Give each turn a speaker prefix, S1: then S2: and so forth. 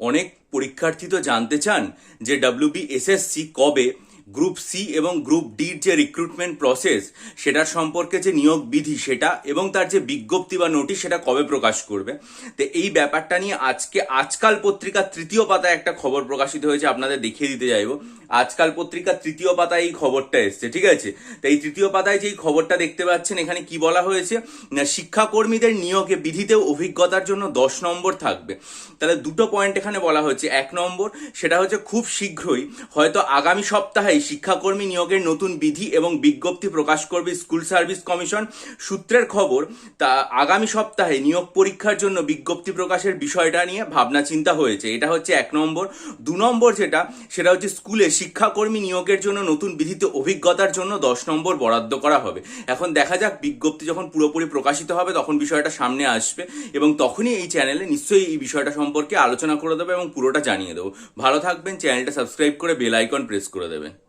S1: অনেক পরীক্ষার্থী তো জানতে চান যে ডাব্লিউবিএসএসসি কবে গ্রুপ সি এবং গ্রুপ ডির যে রিক্রুটমেন্ট প্রসেস সেটার সম্পর্কে যে নিয়োগ বিধি সেটা এবং তার যে বিজ্ঞপ্তি বা নোটিশ সেটা কবে প্রকাশ করবে। তো এই ব্যাপারটা নিয়ে আজকে, আজকাল পত্রিকার তৃতীয় পাতায় একটা খবর প্রকাশিত হয়েছে, আপনাদের দেখিয়ে দিতে চাইব। আজকাল পত্রিকার তৃতীয় পাতায় এই খবরটা এসছে, ঠিক আছে? তো এই তৃতীয় পাতায় যেই খবরটা দেখতে পাচ্ছেন, এখানে কি বলা হয়েছে? না, শিক্ষাকর্মীদের নিয়োগে বিধিতেও অভিজ্ঞতার জন্য দশ নম্বর থাকবে। তাহলে দুটো পয়েন্ট এখানে বলা হয়েছে। এক নম্বর, সেটা হচ্ছে খুব শীঘ্রই, হয়তো আগামী সপ্তাহেই শিক্ষাকর্মী নিয়োগের নতুন বিধি এবং বিজ্ঞপ্তি প্রকাশ করবে স্কুল সার্ভিস কমিশন। সূত্রের খবর, তা আগামী সপ্তাহে নিয়োগ পরীক্ষার জন্য বিজ্ঞপ্তি প্রকাশের বিষয়টা নিয়ে ভাবনা চিন্তা হয়েছে। এটা হচ্ছে এক নম্বর। দু নম্বর যেটা, সেটা হচ্ছে স্কুলে শিক্ষাকর্মী নিয়োগের জন্য নতুন বিধিতে অভিজ্ঞতার জন্য দশ নম্বর বরাদ্দ করা হবে। এখন দেখা যাক, বিজ্ঞপ্তি যখন পুরোপুরি প্রকাশিত হবে, তখন বিষয়টা সামনে আসবে এবং তখনই এই চ্যানেলে নিশ্চয়ই এই বিষয়টা সম্পর্কে আলোচনা করে দেবো এবং পুরোটা জানিয়ে দেবো। ভালো থাকবেন, চ্যানেলটা সাবস্ক্রাইব করে বেল আইকন প্রেস করে দেবেন।